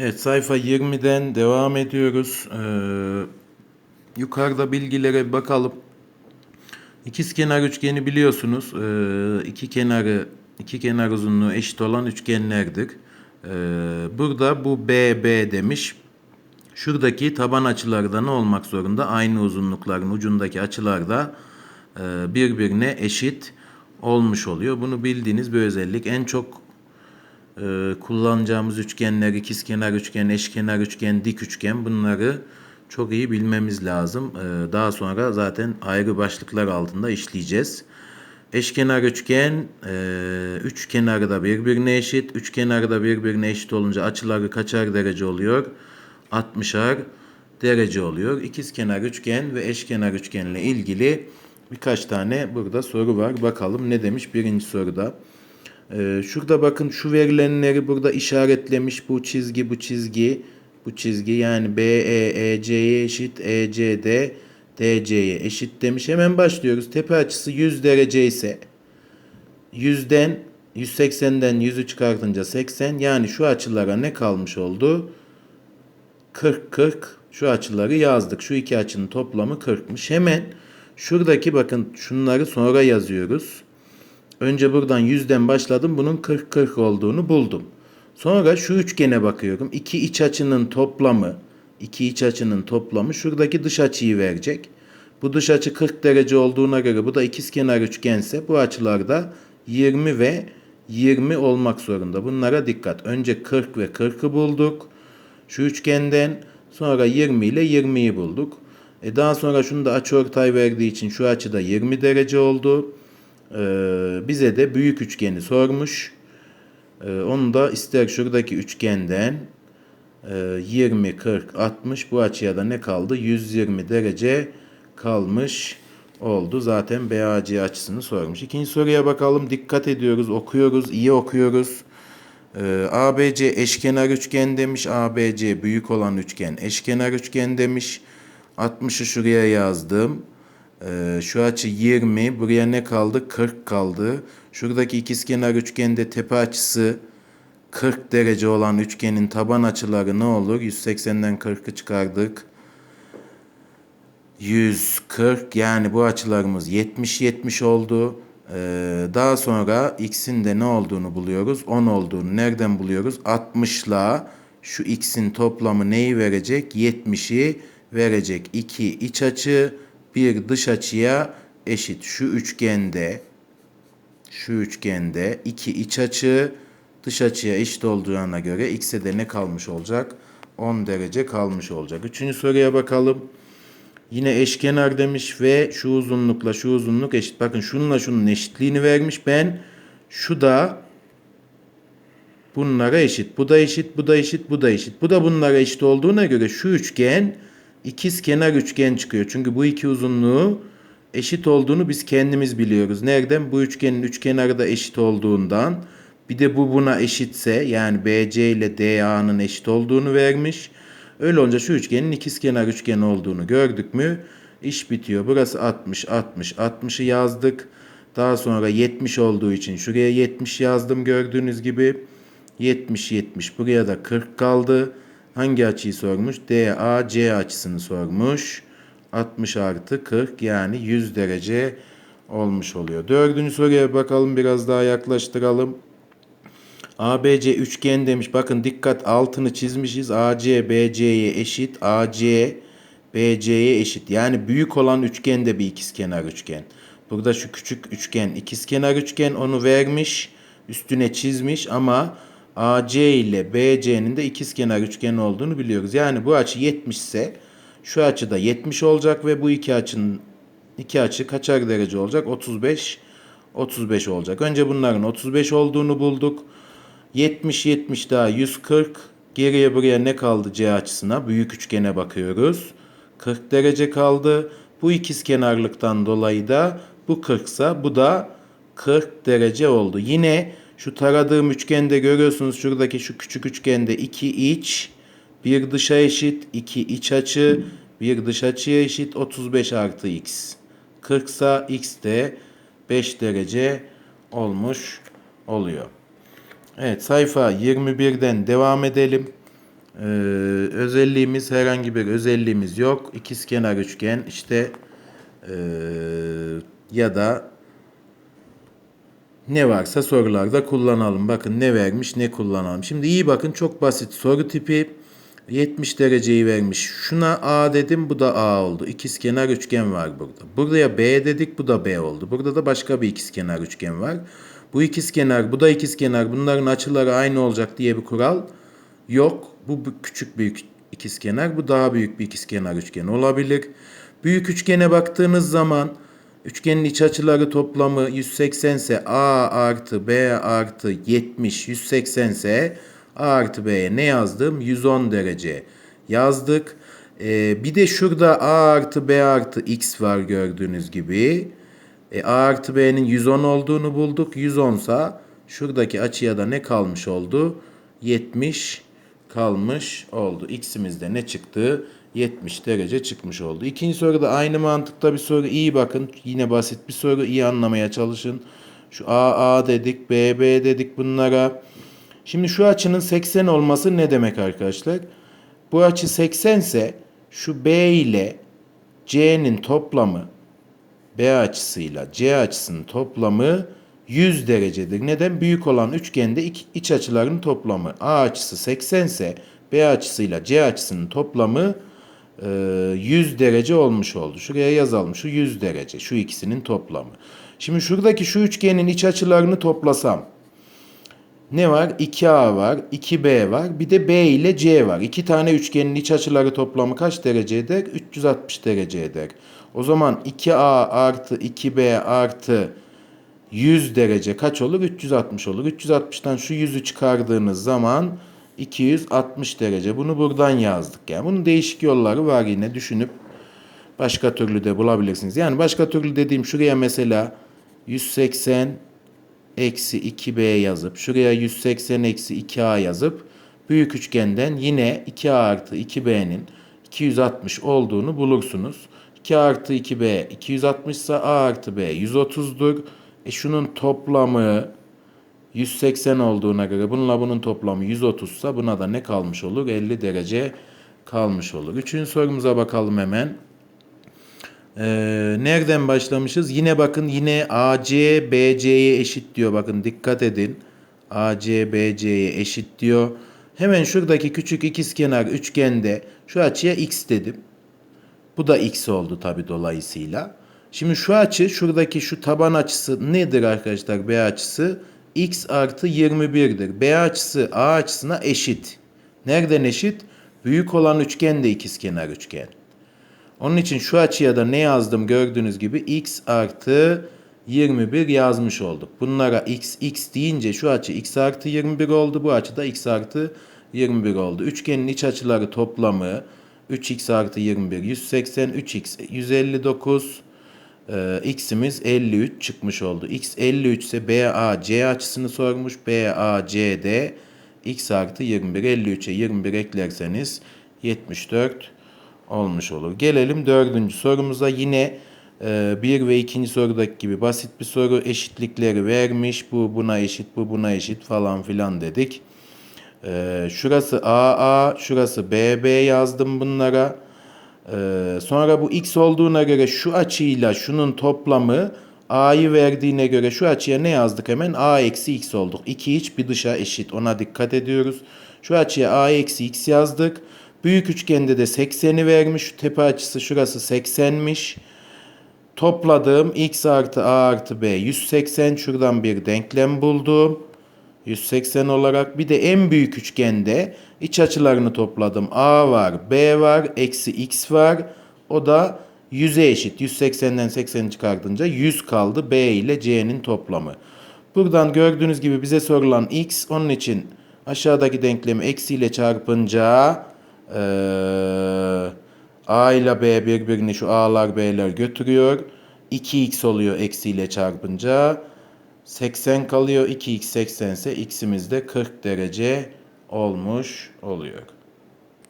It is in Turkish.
Evet sayfa 20'den devam ediyoruz. Ee, yukarıda bilgilere bakalım. İkizkenar üçgeni biliyorsunuz. Ee, iki kenarı iki kenar uzunluğu eşit olan üçgenlerdir. Ee, burada bu BB demiş. Şuradaki taban açıları da ne olmak zorunda? Aynı uzunlukların ucundaki açılar da e, birbirine eşit olmuş oluyor. Bunu bildiğiniz bir özellik. En çok e, kullanacağımız üçgenler ikizkenar üçgen, eşkenar üçgen, dik üçgen bunları çok iyi bilmemiz lazım. E, daha sonra zaten ayrı başlıklar altında işleyeceğiz. Eşkenar üçgen, e, üç kenarı da birbirine eşit. Üç kenarı da birbirine eşit olunca açıları kaçar derece oluyor? 60'ar derece oluyor. İkizkenar üçgen ve eşkenar üçgenle ilgili birkaç tane burada soru var. Bakalım ne demiş birinci soruda. Ee, şurada bakın şu verilenleri burada işaretlemiş. Bu çizgi, bu çizgi, bu çizgi yani BE, EC'ye eşit, ECD, DC'ye eşit demiş. Hemen başlıyoruz. Tepe açısı 100 derece ise 100'den 180'den 100'ü çıkartınca 80 yani şu açılara ne kalmış oldu? 40 40 şu açıları yazdık. Şu iki açının toplamı 40'mış. Hemen şuradaki bakın şunları sonra yazıyoruz. Önce buradan 100'den başladım. Bunun 40 40 olduğunu buldum. Sonra şu üçgene bakıyorum. İki iç açının toplamı, iki iç açının toplamı şuradaki dış açıyı verecek. Bu dış açı 40 derece olduğuna göre bu da ikizkenar üçgense bu açılarda 20 ve 20 olmak zorunda. Bunlara dikkat. Önce 40 ve 40'ı bulduk. Şu üçgenden sonra 20 ile 20'yi bulduk. E daha sonra şunu da açıortay verdiği için şu açıda 20 derece oldu. Ee, bize de büyük üçgeni sormuş. Ee, onu da ister şuradaki üçgenden e, 20, 40, 60 bu açıya da ne kaldı? 120 derece kalmış oldu. Zaten BAC açısını sormuş. İkinci soruya bakalım. Dikkat ediyoruz, okuyoruz, iyi okuyoruz. Ee, ABC eşkenar üçgen demiş. ABC büyük olan üçgen eşkenar üçgen demiş. 60'ı şuraya yazdım. Ee, şu açı 20. Buraya ne kaldı? 40 kaldı. Şuradaki ikizkenar üçgende tepe açısı 40 derece olan üçgenin taban açıları ne olur? 180'den 40'ı çıkardık. 140 yani bu açılarımız 70-70 oldu. Ee, daha sonra x'in de ne olduğunu buluyoruz? 10 olduğunu nereden buluyoruz? 60 ile şu x'in toplamı neyi verecek? 70'i verecek. 2 iç açı bir dış açıya eşit. Şu üçgende şu üçgende iki iç açı dış açıya eşit olduğuna göre x'e de ne kalmış olacak? 10 derece kalmış olacak. Üçüncü soruya bakalım. Yine eşkenar demiş ve şu uzunlukla şu uzunluk eşit. Bakın şununla şunun eşitliğini vermiş. Ben şu da bunlara eşit. Bu da eşit, bu da eşit, bu da eşit. Bu da bunlara eşit olduğuna göre şu üçgen ikiz kenar üçgen çıkıyor. Çünkü bu iki uzunluğu eşit olduğunu biz kendimiz biliyoruz. Nereden? Bu üçgenin üç kenarı da eşit olduğundan. Bir de bu buna eşitse yani BC ile DA'nın eşit olduğunu vermiş. Öyle olunca şu üçgenin ikizkenar üçgen olduğunu gördük mü iş bitiyor. Burası 60, 60, 60'ı yazdık. Daha sonra 70 olduğu için şuraya 70 yazdım gördüğünüz gibi. 70, 70 buraya da 40 kaldı. Hangi açıyı sormuş? DAC açısını sormuş. 60 artı 40 yani 100 derece olmuş oluyor. Dördüncü soruya bakalım biraz daha yaklaştıralım. ABC üçgen demiş. Bakın dikkat altını çizmişiz. AC BC'ye eşit. AC BC'ye eşit. Yani büyük olan üçgen de bir ikizkenar üçgen. Burada şu küçük üçgen ikizkenar üçgen onu vermiş. Üstüne çizmiş ama AC ile BC'nin de ikizkenar üçgen olduğunu biliyoruz. Yani bu açı 70 ise şu açı da 70 olacak ve bu iki açının iki açı kaçar derece olacak? 35 35 olacak. Önce bunların 35 olduğunu bulduk. 70 70 daha 140. Geriye buraya ne kaldı C açısına? Büyük üçgene bakıyoruz. 40 derece kaldı. Bu ikiz kenarlıktan dolayı da bu 40 ise bu da 40 derece oldu. Yine şu taradığım üçgende görüyorsunuz şuradaki şu küçük üçgende iki iç bir dışa eşit, iki iç açı, bir dış açıya eşit 35 artı x. 40 ise x de 5 derece olmuş oluyor. Evet sayfa 21'den devam edelim. Ee, özelliğimiz herhangi bir özelliğimiz yok. İkizkenar üçgen işte ee, ya da ne varsa sorularda kullanalım. Bakın ne vermiş ne kullanalım. Şimdi iyi bakın çok basit soru tipi 70 dereceyi vermiş. Şuna A dedim bu da A oldu. İkizkenar üçgen var burada. Buraya B dedik bu da B oldu. Burada da başka bir ikizkenar üçgen var. Bu ikizkenar bu da ikizkenar bunların açıları aynı olacak diye bir kural yok. Bu küçük bir ikizkenar bu daha büyük bir ikizkenar üçgen olabilir. Büyük üçgene baktığınız zaman Üçgenin iç açıları toplamı 180 ise A artı B artı 70 180 ise A artı B'ye ne yazdım? 110 derece yazdık. Ee, bir de şurada A artı B artı X var gördüğünüz gibi. E, A artı B'nin 110 olduğunu bulduk. 110 sa şuradaki açıya da ne kalmış oldu? 70 kalmış oldu. X'imizde ne çıktı? 70 derece çıkmış oldu. İkinci soruda aynı mantıkta bir soru. İyi bakın. Yine basit bir soru. İyi anlamaya çalışın. Şu A A dedik, B B dedik bunlara. Şimdi şu açının 80 olması ne demek arkadaşlar? Bu açı 80 ise şu B ile C'nin toplamı B açısıyla C açısının toplamı 100 derecedir. Neden? Büyük olan üçgende iç açıların toplamı. A açısı 80 ise B açısıyla C açısının toplamı 100 e, derece olmuş oldu. Şuraya yazalım. Şu 100 derece. Şu ikisinin toplamı. Şimdi şuradaki şu üçgenin iç açılarını toplasam ne var? 2A var, 2B var, bir de B ile C var. İki tane üçgenin iç açıları toplamı kaç derece eder? 360 derece eder. O zaman 2A artı 2B artı 100 derece kaç olur? 360 olur. 360'tan şu 100'ü çıkardığınız zaman 260 derece. Bunu buradan yazdık. Yani bunun değişik yolları var yine düşünüp başka türlü de bulabilirsiniz. Yani başka türlü dediğim şuraya mesela 180 eksi 2b yazıp şuraya 180 eksi 2a yazıp büyük üçgenden yine 2a artı 2b'nin 260 olduğunu bulursunuz. 2 artı 2b 260 ise a artı b 130'dur. E şunun toplamı 180 olduğuna göre bununla bunun toplamı 130 ise buna da ne kalmış olur? 50 derece kalmış olur. Üçüncü sorumuza bakalım hemen. Ee, nereden başlamışız? Yine bakın yine AC BC'ye eşit diyor. Bakın dikkat edin. AC BC'ye eşit diyor. Hemen şuradaki küçük ikizkenar üçgende şu açıya x dedim. Bu da x oldu tabi dolayısıyla. Şimdi şu açı şuradaki şu taban açısı nedir arkadaşlar B açısı? X artı 21'dir. B açısı A açısına eşit. Nereden eşit? Büyük olan üçgen de ikizkenar üçgen. Onun için şu açıya da ne yazdım gördüğünüz gibi x artı 21 yazmış olduk. Bunlara x x deyince şu açı x artı 21 oldu. Bu açı da x artı 21 oldu. Üçgenin iç açıları toplamı 3x artı 21 180 3x 159 e, x'imiz 53 çıkmış oldu. x 53 ise BAC açısını sormuş. BACD x artı 21 53'e 21 eklerseniz 74 olmuş olur. Gelelim dördüncü sorumuza yine e, bir ve ikinci sorudaki gibi basit bir soru eşitlikleri vermiş. Bu buna eşit, bu buna eşit falan filan dedik. E, şurası AA, şurası BB yazdım bunlara. E, sonra bu x olduğuna göre şu açıyla şunun toplamı a'yı verdiğine göre şu açıya ne yazdık hemen? a eksi x olduk. İki iç bir dışa eşit. Ona dikkat ediyoruz. Şu açıya a eksi x yazdık. Büyük üçgende de 80'i vermiş. Şu tepe açısı şurası 80'miş. Topladığım x artı a artı b 180. Şuradan bir denklem buldum. 180 olarak bir de en büyük üçgende iç açılarını topladım. A var, B var, eksi x var. O da 100'e eşit. 180'den 80'i çıkartınca 100 kaldı. B ile C'nin toplamı. Buradan gördüğünüz gibi bize sorulan x onun için aşağıdaki denklemi eksi ile çarpınca ee, A ile B birbirini şu A'lar B'ler götürüyor. 2x oluyor eksiyle çarpınca. 80 kalıyor. 2x 80 ise x'imiz de 40 derece olmuş oluyor.